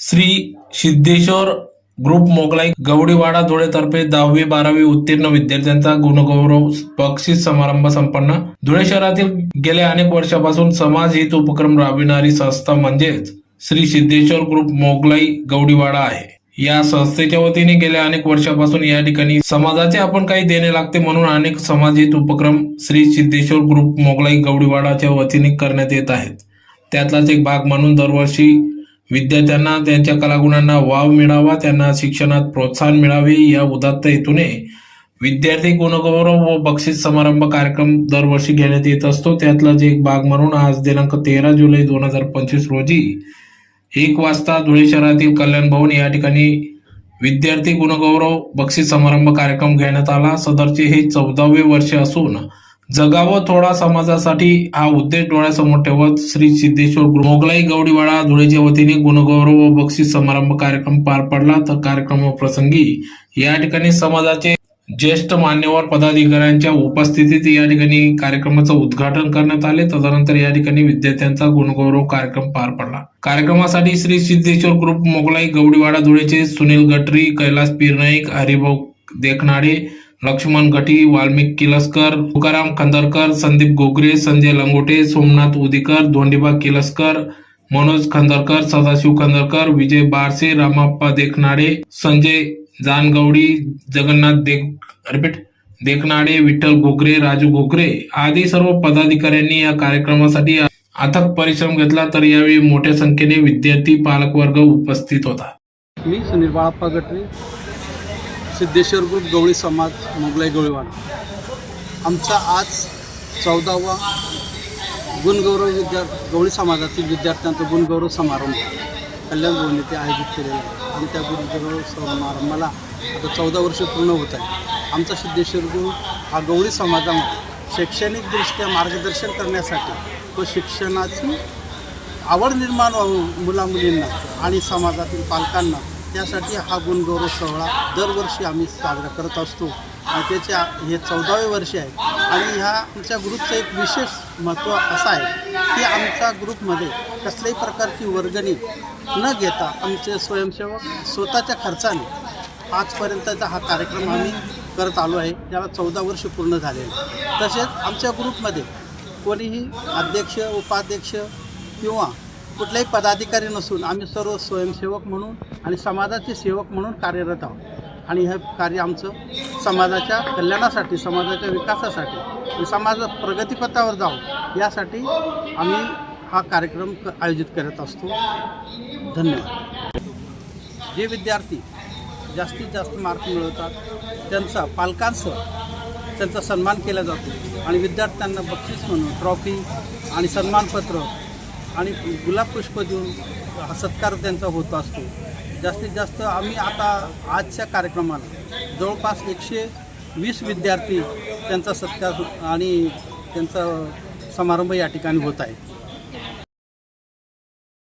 Shri Siddheshwar group Mughlai Gawdiwada धुळेतर्फे दहावी बारावी उत्तीर्ण विद्यार्थ्यांचा गुणगौरव बक्षीस समारंभ संपन्न. धुळे शहरातील गेल्या अनेक वर्षापासून समाज हित उपक्रम राबविणारी संस्था म्हणजेच श्री सिद्धेश्वर ग्रुप मोगलाई गवडीवाडा आहे. या संस्थेच्या वतीने गेल्या अनेक वर्षापासून या ठिकाणी समाजाचे आपण काही देणे लागते म्हणून अनेक समाजहित उपक्रम श्री सिद्धेश्वर ग्रुप मोगलाई गवडीवाडाच्या वतीने करण्यात येत आहेत. त्यातलाच एक भाग म्हणून दरवर्षी विद्यार्थ्यांना त्यांच्या कलागुणांना वाव मिळावा त्यांना शिक्षणात प्रोत्साहन मिळावे या उदात्त हेतूने विद्यार्थी गुणगौरव व बक्षीस समारंभ कार्यक्रम दरवर्षी घेण्यात येत असतो. त्यातलाच एक भाग म्हणून आज दिनांक तेरा जुलै दोन हजार पंचवीस रोजी एक वाजता धुळे शहरातील कल्याण भवन या ठिकाणी विद्यार्थी गुणगौरव बक्षीस समारंभ कार्यक्रम घेण्यात आला. सदरचे हे चौदावे वर्ष असून जगावं थोडा समाजासाठी हा उद्देश डोळ्यासमोर ठेवत श्री सिद्धेश्वर मोगलाई गवडीवाडा धुळेच्या वतीने गुणगौरव व बक्षीस समारंभ कार्यक्रम पार पडला. तर कार्यक्रमाप्रसंगी या ठिकाणी समाजाचे ज्येष्ठ मान्यवर पदाधिकाऱ्यांच्या उपस्थितीत या ठिकाणी कार्यक्रमाचं उद्घाटन करण्यात आले. तदनंतर या ठिकाणी विद्यार्थ्यांचा गुणगौरव कार्यक्रम पार पडला. कार्यक्रमासाठी श्री सिद्धेश्वर ग्रुप मोगलाई गवडीवाडा धुळेचे सुनील गटरी कैलास पिरनाईक हरिभाऊ देखनाडे लक्ष्मण गटी वाल्मिक किलस्कर तुकाराम खंदरकर संदीप गोगरे संजय लंगोटे सोमनाथ उदिकर धोंडीबा किलस्कर मनोज खंदरकर सदाशिव खंदरकर विजय बारसे रामाप्पा देखनाडे संजय जानगवडी जगन्नाथ देख रिपीट देखनाडे विठ्ठल घोगरे राजू घोगरे आदी सर्व पदाधिकाऱ्यांनी या कार्यक्रमासाठी अथक परिश्रम घेतला तर यावेळी मोठ्या संख्येने विद्यार्थी पालकवर्ग उपस्थित होता. मी सुनील बाळाप्पा गटरे सिद्धेश्वर ग्रुप गवळी समाज मोगलाई गवळीवाडा आमचा आज चौदावा गुणगौरव विद्या गवळी समाजातील विद्यार्थ्यांचा गुणगौरव समारंभ कल्याण भवन येथे आयोजित केलेला आहे. आणि त्या गुणगौरव समारंभाला आता चौदा वर्ष पूर्ण होत आहे आमचा सिद्धेश्वर ग्रुप हा गवळी समाजामध्ये शैक्षणिकदृष्ट्या मार्गदर्शन करण्यासाठी व शिक्षणाची आवड निर्माण व्हावं मुलामुलींना आणि समाजातील पालकांना त्यासाठी हा गुणगौरव सोहळा दरवर्षी आम्ही साजरा करत असतो. आणि त्याचे हे चौदावे वर्ष आहे. आणि ह्या आमच्या ग्रुपचं एक विशेष महत्त्व असं आहे की आमच्या ग्रुपमध्ये कसल्याही प्रकारची वर्गणी न घेता आमचे स्वयंसेवक स्वतःच्या खर्चाने आजपर्यंतचा हा कार्यक्रम आम्ही करत आलो आहे. त्याला चौदा वर्ष पूर्ण झालेलं तसेच आमच्या ग्रुपमध्ये कोणीही अध्यक्ष उपाध्यक्ष किंवा कुठलाही पदाधिकारी नसून आम्ही सर्व स्वयंसेवक म्हणून आणि समाजाचे सेवक म्हणून कार्यरत आहोत. आणि हे कार्य आमचं समाजाच्या कल्याणासाठी समाजाच्या विकासासाठी समाज प्रगतीपथावर जावं यासाठी आम्ही हा कार्यक्रम क- आयोजित करत असतो. धन्यवाद. जे विद्यार्थी जास्तीत जास्त मार्क मिळवतात त्यांचा पालकांसह त्यांचा सन्मान केला जातो आणि विद्यार्थ्यांना बक्षीस म्हणून ट्रॉफी आणि सन्मानपत्र आणि गुलाब पुष्प देऊन सत्कार त्यांचा होत असतो. जास्तीत जास्त आम्ही आता आजच्या कार्यक्रमाला जवळपास एकशे वीस विद्यार्थी त्यांचा सत्कार आणि त्यांचा समारंभ या ठिकाणी होत आहे.